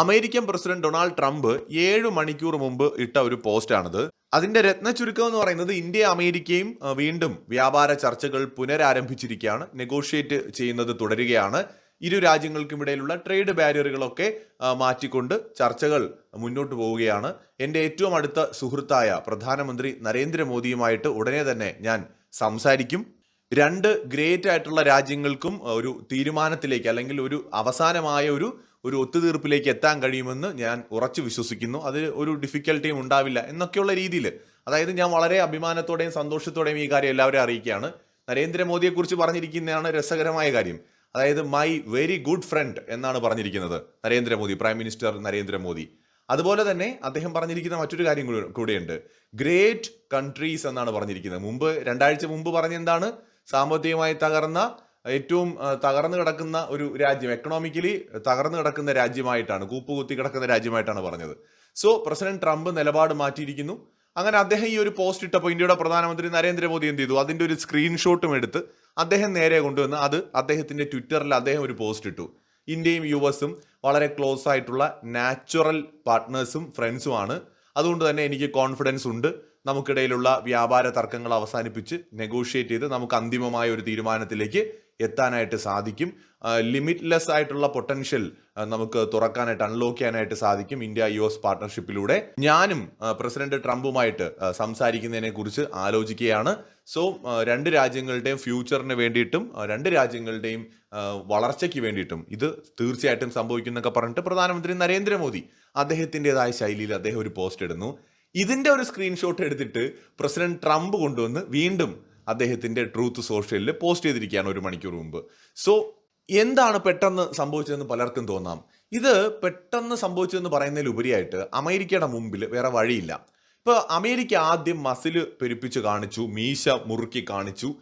American president Donald Trump ഏഴ് മണിക്കൂർ മുമ്പ് ഇട്ട ഒരു പോസ്റ്റാണിത്. അതിന്റെ രത്ന ചുരുക്കം എന്ന് പറയുന്നത് ഇന്ത്യ അമേരിക്കയും വീണ്ടും വ്യാപാര ചർച്ചകൾ പുനരാരംഭിച്ചിരിക്കുകയാണ്. നെഗോഷിയേറ്റ് ചെയ്യുന്നത് തുടരുകയാണ്. ഇരു രാജ്യങ്ങൾക്കും ഇടയിലുള്ള ട്രേഡ് ബാരിയറുകളൊക്കെ മാറ്റിക്കൊണ്ട് ചർച്ചകൾ മുന്നോട്ട് പോവുകയാണ്. എന്റെ ഏറ്റവും അടുത്ത സുഹൃത്തായ പ്രധാനമന്ത്രി നരേന്ദ്രമോദിയുമായിട്ട് ഉടനെ തന്നെ ഞാൻ സംസാരിക്കും. രണ്ട് ഗ്രേറ്റ് ആയിട്ടുള്ള രാജ്യങ്ങൾക്കും ഒരു തീരുമാനത്തിലേക്ക് അല്ലെങ്കിൽ ഒരു അവസാനമായ ഒരു ഒരു ഒത്തുതീർപ്പിലേക്ക് എത്താൻ കഴിയുമെന്ന് ഞാൻ ഉറച്ചു വിശ്വസിക്കുന്നു. അതിൽ ഒരു ഡിഫിക്കൽട്ടിയും ഉണ്ടാവില്ല എന്നൊക്കെയുള്ള രീതിയിൽ. അതായത് ഞാൻ വളരെ അഭിമാനത്തോടെയും സന്തോഷത്തോടെയും ഈ കാര്യം എല്ലാവരെയും അറിയിക്കുകയാണ്. നരേന്ദ്രമോദിയെക്കുറിച്ച് പറഞ്ഞിരിക്കുന്നതാണ് രസകരമായ കാര്യം. അതായത് മൈ വെരി ഗുഡ് ഫ്രണ്ട് എന്നാണ് പറഞ്ഞിരിക്കുന്നത് നരേന്ദ്രമോദി പ്രൈം മിനിസ്റ്റർ നരേന്ദ്രമോദി. അതുപോലെ തന്നെ അദ്ദേഹം പറഞ്ഞിരിക്കുന്ന മറ്റൊരു കാര്യം കൂടി- കൂടെയുണ്ട്. ഗ്രേറ്റ് കൺട്രീസ് എന്നാണ് പറഞ്ഞിരിക്കുന്നത്. മുമ്പ് രണ്ടാഴ്ച മുമ്പ് പറഞ്ഞെന്താണ് സാമ്പത്തികമായി തകർന്ന ഏറ്റവും തകർന്നു കിടക്കുന്ന ഒരു രാജ്യം എക്കണോമിക്കലി തകർന്നു കിടക്കുന്ന രാജ്യമായിട്ടാണ് കൂപ്പുകുത്തി കിടക്കുന്ന രാജ്യമായിട്ടാണ് പറഞ്ഞത്. സോ പ്രസിഡന്റ് ട്രംപ് നിലപാട് മാറ്റിയിരിക്കുന്നു. അങ്ങനെ അദ്ദേഹം ഈ ഒരു പോസ്റ്റ് ഇട്ടപ്പോൾ ഇന്ത്യയുടെ പ്രധാനമന്ത്രി നരേന്ദ്രമോദി എന്ത് ചെയ്തു? അതിന്റെ ഒരു സ്ക്രീൻഷോട്ടും എടുത്ത് അദ്ദേഹം നേരെ കൊണ്ടുവന്ന് അത് അദ്ദേഹത്തിന്റെ ട്വിറ്ററിൽ അദ്ദേഹം ഒരു പോസ്റ്റ് ഇട്ടു. ഇന്ത്യയും യു എസും വളരെ ക്ലോസ് ആയിട്ടുള്ള നാച്ചുറൽ പാർട്ട്നേഴ്സും ഫ്രണ്ട്സുമാണ് അതുകൊണ്ട് തന്നെ എനിക്ക് കോൺഫിഡൻസ് ഉണ്ട്. നമുക്കിടയിലുള്ള വ്യാപാര തർക്കങ്ങൾ അവസാനിപ്പിച്ച് നെഗോഷിയേറ്റ് ചെയ്ത് നമുക്ക് അന്തിമമായ ഒരു തീരുമാനത്തിലേക്ക് എത്താനായിട്ട് സാധിക്കും. ലിമിറ്റ്ലെസ് ആയിട്ടുള്ള പൊട്ടൻഷ്യൽ നമുക്ക് തുറക്കാനായിട്ട് അൺലോക്ക് ചെയ്യാനായിട്ട് സാധിക്കും ഇന്ത്യ യു എസ് പാർട്ട്ണർഷിപ്പിലൂടെ ഞാനും പ്രസിഡന്റ് ട്രംപുമായിട്ട് സംസാരിക്കുന്നതിനെ കുറിച്ച് ആലോചിക്കുകയാണ്. സോ രണ്ട് രാജ്യങ്ങളുടെയും ഫ്യൂച്ചറിന് വേണ്ടിയിട്ടും രണ്ട് രാജ്യങ്ങളുടെയും വളർച്ചയ്ക്ക് വേണ്ടിയിട്ടും ഇത് തീർച്ചയായിട്ടും സംഭവിക്കുന്നൊക്കെ പറഞ്ഞിട്ട് പ്രധാനമന്ത്രി നരേന്ദ്രമോദി അദ്ദേഹത്തിന്റെതായ ശൈലിയിൽ അദ്ദേഹം ഒരു പോസ്റ്റ് ഇടുന്നു. ഇതിന്റെ ഒരു സ്ക്രീൻഷോട്ട് എടുത്തിട്ട് പ്രസിഡന്റ് ട്രംപ് കൊണ്ടുവന്ന് വീണ്ടും അദ്ദേഹത്തിന്റെ ട്രൂത്ത് സോഷ്യലിൽ പോസ്റ്റ് ചെയ്തിരിക്കുകയാണ് ഒരു മണിക്കൂർ മുമ്പ്. സോ എന്താണ് പെട്ടെന്ന് സംഭവിച്ചതെന്ന് പലർക്കും തോന്നാം. ഇത് പെട്ടെന്ന് സംഭവിച്ചതെന്ന് പറയുന്നതിൽ ഉപരിയായിട്ട് അമേരിക്കയുടെ മുമ്പിൽ വേറെ വഴിയില്ല. ഇപ്പോൾ അമേരിക്ക ആദ്യം മസിൽ പെരുപ്പിച്ച് കാണിച്ചു മീശ മുറുക്കി കാണിച്ചു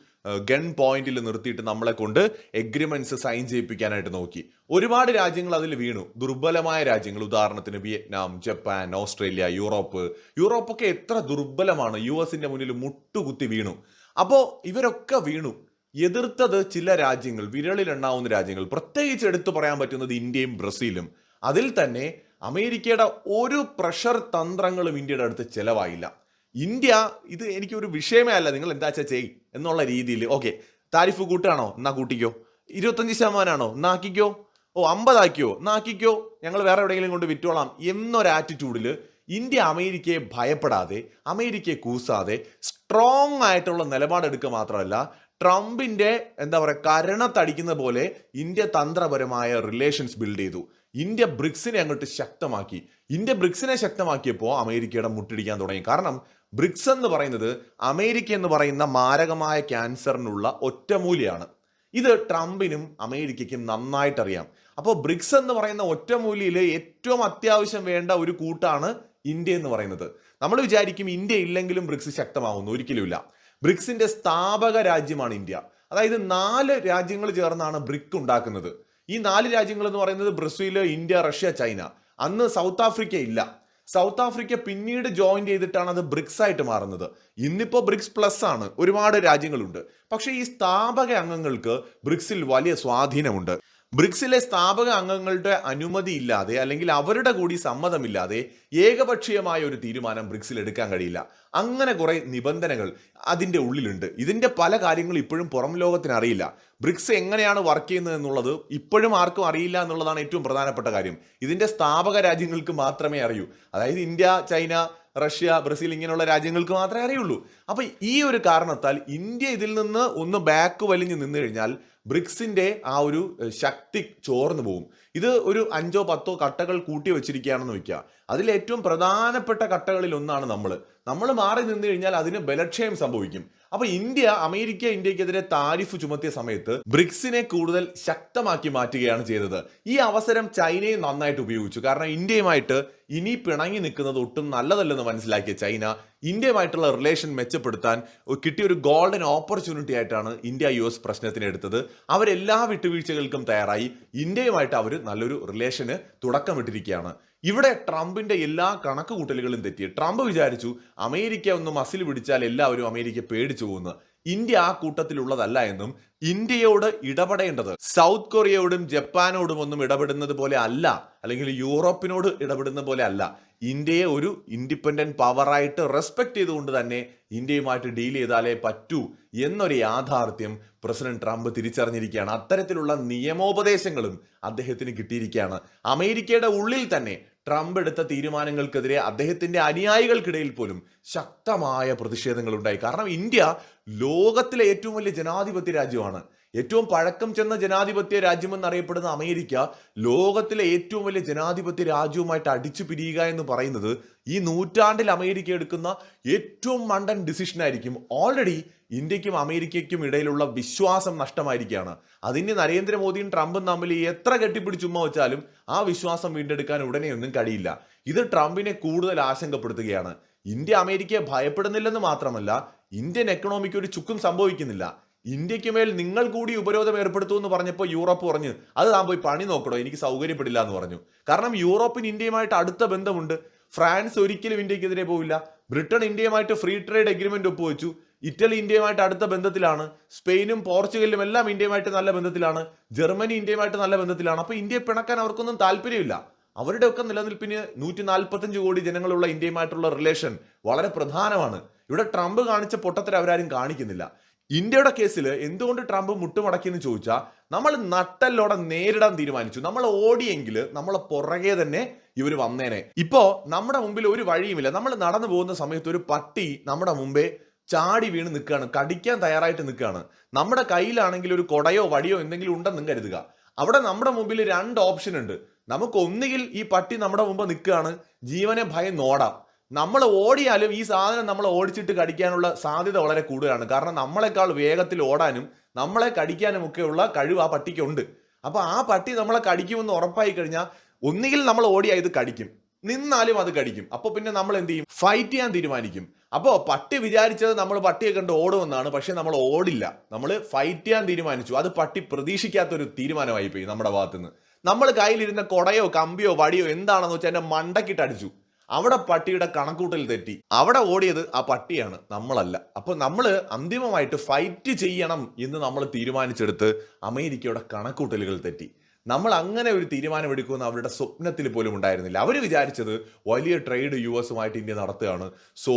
ഗൺ പോയിന്റിൽ നിർത്തിയിട്ട് നമ്മളെ കൊണ്ട് എഗ്രിമെന്റ്സ് സൈൻ ചെയ്യിപ്പിക്കാനായിട്ട് നോക്കി. ഒരുപാട് രാജ്യങ്ങൾ അതിൽ വീണു. ദുർബലമായ രാജ്യങ്ങൾ ഉദാഹരണത്തിന് വിയറ്റ്നാം ജപ്പാൻ ഓസ്ട്രേലിയ യൂറോപ്പ്. യൂറോപ്പൊക്കെ എത്ര ദുർബലമാണ്. യു എസിന്റെ മുന്നിൽ മുട്ടുകുത്തി വീണു. അപ്പോൾ ഇവരൊക്കെ വീണു. എതിർത്തത് ചില രാജ്യങ്ങൾ വിരളിലെണ്ണാവുന്ന രാജ്യങ്ങൾ. പ്രത്യേകിച്ച് എടുത്തു പറയാൻ പറ്റുന്നത് ഇന്ത്യയും ബ്രസീലും. അതിൽ തന്നെ അമേരിക്കയുടെ ഒരു പ്രഷർ തന്ത്രങ്ങളും ഇന്ത്യയുടെ അടുത്ത് ചിലവായില്ല. ഇന്ത്യ ഇത് എനിക്കൊരു വിഷയമേ അല്ല. നിങ്ങൾ എന്താ വെച്ചാൽ ചെയ് എന്നുള്ള രീതിയിൽ. ഓക്കെ താരിഫ് കൂട്ടാണോ? എന്നാ കൂട്ടിക്കോ. ഇരുപത്തഞ്ച് ശതമാനമാണോ എന്നാക്കിക്കോ ഓ അമ്പതാക്കിയോ? എന്നാക്കിക്കോ ഞങ്ങൾ വേറെ എവിടെയെങ്കിലും കൊണ്ട് വിറ്റോളാം എന്നൊരു ആറ്റിറ്റ്യൂഡിൽ ഇന്ത്യ അമേരിക്കയെ ഭയപ്പെടാതെ അമേരിക്കയെ കൂസാതെ സ്ട്രോങ് ആയിട്ടുള്ള നിലപാടെടുക്കുക മാത്രമല്ല ട്രംപിന്റെ എന്താ പറയുക കരണത്തടിക്കുന്ന പോലെ ഇന്ത്യ തന്ത്രപരമായ റിലേഷൻസ് ബിൽഡ് ചെയ്തു. ഇന്ത്യ ബ്രിക്സിനെ അങ്ങോട്ട് ശക്തമാക്കി. ഇന്ത്യ ബ്രിക്സിനെ ശക്തമാക്കിയപ്പോൾ അമേരിക്കയുടെ മുട്ടിടിക്കാൻ തുടങ്ങി. കാരണം ബ്രിക്സ് എന്ന് പറയുന്നത് അമേരിക്ക എന്ന് പറയുന്ന മാരകമായ ക്യാൻസറിനുള്ള ഒറ്റമൂലിയാണ്. ഇത് ട്രംപിനും അമേരിക്കയ്ക്കും നന്നായിട്ടറിയാം. അപ്പോൾ ബ്രിക്സ് എന്ന് പറയുന്ന ഒറ്റമൂലിയിൽ ഏറ്റവും അത്യാവശ്യം വേണ്ട ഒരു കൂട്ടാണ് ഇന്ത്യ എന്ന് പറയുന്നത്. നമ്മൾ വിചാരിക്കും ഇന്ത്യ ഇല്ലെങ്കിലും ബ്രിക്സ് ശക്തമാവുന്നു. ഒരിക്കലുമില്ല ബ്രിക്സിന്റെ സ്ഥാപക രാജ്യമാണ് ഇന്ത്യ. അതായത് നാല് രാജ്യങ്ങൾ ചേർന്നാണ് ബ്രിക് ഉണ്ടാക്കുന്നത്. ഈ നാല് രാജ്യങ്ങൾ എന്ന് പറയുന്നത് ബ്രസീൽ ഇന്ത്യ റഷ്യ ചൈന. അന്ന് സൗത്ത് ആഫ്രിക്ക ഇല്ല. സൗത്ത് ആഫ്രിക്ക പിന്നീട് ജോയിൻ ചെയ്തിട്ടാണ് അത് ബ്രിക്സ് ആയിട്ട് മാറുന്നത്. ഇന്നിപ്പോ ബ്രിക്സ് പ്ലസ് ആണ്. ഒരുപാട് രാജ്യങ്ങളുണ്ട്. പക്ഷേ ഈ സ്ഥാപക അംഗങ്ങൾക്ക് ബ്രിക്സിൽ വലിയ സ്വാധീനമുണ്ട്. ബ്രിക്സിലെ സ്ഥാപക അംഗങ്ങളുടെ അനുമതി ഇല്ലാതെ അല്ലെങ്കിൽ അവരുടെ കൂടി സമ്മതമില്ലാതെ ഏകപക്ഷീയമായ ഒരു തീരുമാനം ബ്രിക്സിൽ എടുക്കാൻ കഴിയില്ല. അങ്ങനെ കുറെ നിബന്ധനകൾ അതിന്റെ ഉള്ളിലുണ്ട്. ഇതിന്റെ പല കാര്യങ്ങളും ഇപ്പോഴും പുറം ലോകത്തിന് അറിയില്ല. ബ്രിക്സ് എങ്ങനെയാണ് വർക്ക് ചെയ്യുന്നത് എന്നുള്ളത് ഇപ്പോഴും ആർക്കും അറിയില്ല എന്നുള്ളതാണ് ഏറ്റവും പ്രധാനപ്പെട്ട കാര്യം. ഇതിന്റെ സ്ഥാപക രാജ്യങ്ങൾക്ക് മാത്രമേ അറിയൂ. അതായത് ഇന്ത്യ ചൈന റഷ്യ ബ്രസീൽ ഇങ്ങനെയുള്ള രാജ്യങ്ങൾക്ക് മാത്രമേ അറിയുള്ളൂ. അപ്പോൾ ഈ ഒരു കാരണത്താൽ ഇന്ത്യ ഇതിൽ നിന്ന് ഒന്ന് ബാക്ക് വലിഞ്ഞ് നിന്നു കഴിഞ്ഞാൽ ബ്രിക്സിന്റെ ആ ഒരു ശക്തി ചോർന്നു പോകും. ഇത് ഒരു അഞ്ചോ പത്തോ കട്ടകൾ കൂട്ടി വെച്ചിരിക്കുകയാണെന്ന് വെക്കുക. അതിൽ ഏറ്റവും പ്രധാനപ്പെട്ട ഘട്ടങ്ങളിൽ ഒന്നാണ് നമ്മൾ നമ്മൾ മാറി നിന്ന് കഴിഞ്ഞാൽ അതിന് ബലക്ഷയം സംഭവിക്കും. അപ്പൊ ഇന്ത്യ അമേരിക്ക ഇന്ത്യക്കെതിരെ താരിഫ് ചുമത്തിയ സമയത്ത് ബ്രിക്സിനെ കൂടുതൽ ശക്തമാക്കി മാറ്റുകയാണ് ചെയ്തത്. ഈ അവസരം ചൈനയും നന്നായിട്ട് ഉപയോഗിച്ചു. കാരണം ഇന്ത്യയുമായിട്ട് ഇനി പിണങ്ങി നിൽക്കുന്നത് ഒട്ടും നല്ലതല്ലെന്ന് മനസ്സിലാക്കിയ ചൈന ഇന്ത്യയുമായിട്ടുള്ള റിലേഷൻ മെച്ചപ്പെടുത്താൻ കിട്ടിയ ഒരു ഗോൾഡൻ ഓപ്പർച്യൂണിറ്റി ആയിട്ടാണ് ഇന്ത്യ യു എസ് പ്രശ്നത്തിന് എടുത്തത്. അവരെല്ലാ വിട്ടുവീഴ്ചകൾക്കും തയ്യാറായി. ഇന്ത്യയുമായിട്ട് അവർ നല്ലൊരു റിലേഷന് തുടക്കമിട്ടിരിക്കുകയാണ്. ഇവിടെ ട്രംപിന്റെ എല്ലാ കണക്ക് കൂട്ടലുകളും തെറ്റി. ട്രംപ് വിചാരിച്ചു അമേരിക്ക ഒന്ന് മസിൽ പിടിച്ചാൽ എല്ലാവരും അമേരിക്ക പേടിച്ചു പോകുന്നു. ഇന്ത്യ ആ കൂട്ടത്തിലുള്ളതല്ല എന്നും ഇന്ത്യയോട് ഇടപെടേണ്ടത് സൗത്ത് കൊറിയയോടും ജപ്പാനോടും ഒന്നും ഇടപെടുന്നത് പോലെ അല്ല അല്ലെങ്കിൽ യൂറോപ്പിനോട് ഇടപെടുന്ന പോലെ അല്ല. ഇന്ത്യയെ ഒരു ഇൻഡിപെൻഡന്റ് പവറായിട്ട് റെസ്പെക്ട് ചെയ്തുകൊണ്ട് തന്നെ ഇന്ത്യയുമായിട്ട് ഡീൽ ചെയ്താലേ പറ്റൂ എന്നൊരു യാഥാർത്ഥ്യം പ്രസിഡന്റ് ട്രംപ് തിരിച്ചറിഞ്ഞിരിക്കുകയാണ്. അത്തരത്തിലുള്ള നിയമോപദേശങ്ങളും അദ്ദേഹത്തിന് കിട്ടിയിരിക്കുകയാണ്. അമേരിക്കയുടെ ഉള്ളിൽ തന്നെ ട്രംപ് എടുത്ത തീരുമാനങ്ങൾക്കെതിരെ അദ്ദേഹത്തിന്റെ അനുയായികൾക്കിടയിൽ പോലും ശക്തമായ പ്രതിഷേധങ്ങൾ ഉണ്ടായി കാരണം ഇന്ത്യ ലോകത്തിലെ ഏറ്റവും വലിയ ജനാധിപത്യ രാജ്യമാണ്. ഏറ്റവും പഴക്കം ചെന്ന ജനാധിപത്യ രാജ്യമെന്നറിയപ്പെടുന്ന അമേരിക്ക ലോകത്തിലെ ഏറ്റവും വലിയ ജനാധിപത്യ രാജ്യവുമായിട്ട് അടിച്ചു പിരിയുക എന്ന് പറയുന്നത് ഈ നൂറ്റാണ്ടിൽ അമേരിക്ക എടുക്കുന്ന ഏറ്റവും മണ്ടൻ ഡിസിഷൻ ആയിരിക്കും. ഓൾറെഡി ഇന്ത്യക്കും അമേരിക്കയ്ക്കും ഇടയിലുള്ള വിശ്വാസം നഷ്ടമായിരിക്കുകയാണ്. അതിന് നരേന്ദ്രമോദിയും ട്രംപും തമ്മിൽ എത്ര കെട്ടിപ്പിടിച്ചുമ്മ വെച്ചാലും ആ വിശ്വാസം വീണ്ടെടുക്കാൻ ഉടനെയൊന്നും കഴിയില്ല. ഇത് ട്രംപിനെ കൂടുതൽ ആശങ്കപ്പെടുത്തുകയാണ്. ഇന്ത്യ അമേരിക്കയെ ഭയപ്പെടുന്നില്ലെന്ന് മാത്രമല്ല ഇന്ത്യൻ എക്കണോമിക്ക് ഒരു ചുക്കും സംഭവിക്കുന്നില്ല. ഇന്ത്യയ്ക്ക് മേൽ നിങ്ങൾ കൂടി ഉപരോധം ഏർപ്പെടുത്തു എന്ന് പറഞ്ഞപ്പോൾ യൂറോപ്പ് പറഞ്ഞു അത് താൻ പോയി പണി നോക്കണോ എനിക്ക് സൗകര്യപ്പെടില്ല എന്ന് പറഞ്ഞു. കാരണം യൂറോപ്പിന് ഇന്ത്യയുമായിട്ട് അടുത്ത ബന്ധമുണ്ട്. ഫ്രാൻസ് ഒരിക്കലും ഇന്ത്യക്കെതിരെ പോവില്ല. ബ്രിട്ടൻ ഇന്ത്യയുമായിട്ട് ഫ്രീ ട്രേഡ് എഗ്രിമെന്റ് ഒപ്പുവെച്ചു. ഇറ്റലി ഇന്ത്യയുമായിട്ട് അടുത്ത ബന്ധത്തിലാണ്. സ്പെയിനും പോർച്ചുഗലും എല്ലാം ഇന്ത്യയുമായിട്ട് നല്ല ബന്ധത്തിലാണ്. ജർമ്മനി ഇന്ത്യയുമായിട്ട് നല്ല ബന്ധത്തിലാണ്. അപ്പൊ ഇന്ത്യയെ പിണക്കാൻ അവർക്കൊന്നും താല്പര്യമില്ല. അവരുടെ ഒക്കെ നിലനിൽപ്പിന് നൂറ്റി നാൽപ്പത്തഞ്ച് കോടി ജനങ്ങളുള്ള ഇന്ത്യയുമായിട്ടുള്ള റിലേഷൻ വളരെ പ്രധാനമാണ്. ഇവിടെ ട്രംപ് കാണിച്ച പൊട്ടത്തരം അവരാരും കാണിക്കുന്നില്ല. ഇന്ത്യയുടെ കേസിൽ എന്തുകൊണ്ട് ട്രംപ് മുട്ടുമടക്കിയെന്ന് ചോദിച്ചാൽ നമ്മൾ നട്ടല്ലോടെ നേരിടാൻ തീരുമാനിച്ചു. നമ്മൾ ഓടിയെങ്കിൽ നമ്മളെ പുറകെ തന്നെ ഇവർ വന്നേനെ. ഇപ്പോ നമ്മുടെ മുമ്പിൽ ഒരു വഴിയുമില്ല. നമ്മൾ നടന്നു പോകുന്ന സമയത്ത് ഒരു പട്ടി നമ്മുടെ മുമ്പേ ചാടി വീണ് നിൽക്കുകയാണ്. കടിക്കാൻ തയ്യാറായിട്ട് നിൽക്കുകയാണ്. നമ്മുടെ കയ്യിലാണെങ്കിൽ ഒരു കൊടയോ വടിയോ എന്തെങ്കിലും ഉണ്ടെന്നും കരുതുക. അവിടെ നമ്മുടെ മുമ്പിൽ രണ്ട് ഓപ്ഷൻ ഉണ്ട്. നമുക്ക് ഒന്നുകിൽ ഈ പട്ടി നമ്മുടെ മുമ്പ് നിൽക്കുകയാണ്. ജീവനെ ഭയം നോടാം. നമ്മൾ ഓടിയാലും ഈ സാധനം നമ്മളെ ഓടിച്ചിട്ട് കടിക്കാനുള്ള സാധ്യത വളരെ കൂടുതലാണ്. കാരണം നമ്മളെക്കാൾ വേഗത്തിൽ ഓടാനും നമ്മളെ കടിക്കാനും ഒക്കെയുള്ള കഴിവ് ആ പട്ടിക്കുണ്ട്. അപ്പൊ ആ പട്ടി നമ്മളെ കടിക്കുമെന്ന് ഉറപ്പായി കഴിഞ്ഞാൽ ഒന്നുകിൽ നമ്മൾ ഓടിയാൽ ഇത് കടിക്കും. നിന്നാലും അത് കടിക്കും. അപ്പോൾ പിന്നെ നമ്മൾ എന്ത് ചെയ്യും? ഫൈറ്റ് ചെയ്യാൻ തീരുമാനിക്കും. അപ്പോൾ പട്ടി വിചാരിച്ചത് നമ്മൾ പട്ടിയെ കണ്ട് ഓടുമെന്നാണ്. പക്ഷെ നമ്മൾ ഓടില്ല. നമ്മൾ ഫൈറ്റ് ചെയ്യാൻ തീരുമാനിച്ചു. അത് പട്ടി പ്രതീക്ഷിക്കാത്തൊരു തീരുമാനമായി പോയി നമ്മുടെ ഭാഗത്തുനിന്ന്. നമ്മൾ കയ്യിലിരുന്ന കൊടയോ കമ്പിയോ വടിയോ എന്താണെന്ന് വെച്ചാൽ എന്റെ മണ്ടക്കിട്ട് അടിച്ചു അവിടെ പട്ടിയുടെ കണക്കൂട്ടൽ തെറ്റി. അവിടെ ഓടിയത് ആ പട്ടിയാണ് നമ്മളല്ല. അപ്പൊ നമ്മൾ അന്തിമമായിട്ട് ഫൈറ്റ് ചെയ്യണം എന്ന് നമ്മൾ തീരുമാനിച്ചെടുത്ത് അമേരിക്കയുടെ കണക്കൂട്ടലുകൾ തെറ്റി. നമ്മൾ അങ്ങനെ ഒരു തീരുമാനമെടുക്കുമെന്ന് അവരുടെ സ്വപ്നത്തിൽ പോലും ഉണ്ടായിരുന്നില്ല. അവർ വിചാരിച്ചത് വലിയ ട്രേഡ് യു എസുമായിട്ട് ഇന്ത്യ നടത്തുകയാണ്. സോ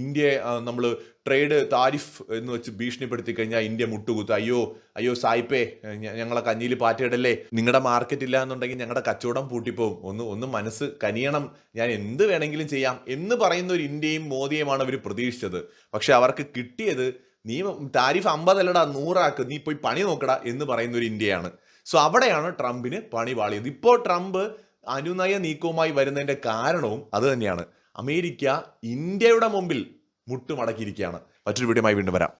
ഇന്ത്യ നമ്മൾ ട്രേഡ് താരിഫ് എന്ന് വെച്ച് ഭീഷണിപ്പെടുത്തി കഴിഞ്ഞാൽ ഇന്ത്യ മുട്ടുകുത്ത്. അയ്യോ അയ്യോ സായിപ്പേ ഞങ്ങളെ കഞ്ഞിയിൽ പാറ്റയിടല്ലേ? നിങ്ങളുടെ മാർക്കറ്റ് ഇല്ല എന്നുണ്ടെങ്കിൽ ഞങ്ങളുടെ കച്ചവടം പൂട്ടിപ്പോവും. ഒന്ന് ഒന്ന് മനസ്സ് കനിയണം. ഞാൻ എന്ത് വേണമെങ്കിലും ചെയ്യാം എന്ന് പറയുന്ന ഒരു ഇന്ത്യയും മോദിയുമാണ് അവർ പ്രതീക്ഷിച്ചത്. പക്ഷെ അവർക്ക് കിട്ടിയത് നീ താരിഫ് അമ്പതല്ലടാ നൂറാക്ക്. നീ പോയി പണി നോക്കടാ എന്ന് പറയുന്ന ഒരു ഇന്ത്യയാണ്. സോ അവിടെയാണ് ട്രംപിന് പണി പാളിയത് ഇപ്പോൾ ട്രംപ് അനുനയ നീക്കവുമായി വരുന്നതിന്റെ കാരണവും അത് തന്നെയാണ്. അമേരിക്ക ഇന്ത്യയുടെ മുമ്പിൽ മുട്ടുമടക്കിയിരിക്കുകയാണ്. മറ്റൊരു വീഡിയോമായി വീണ്ടും വരാം.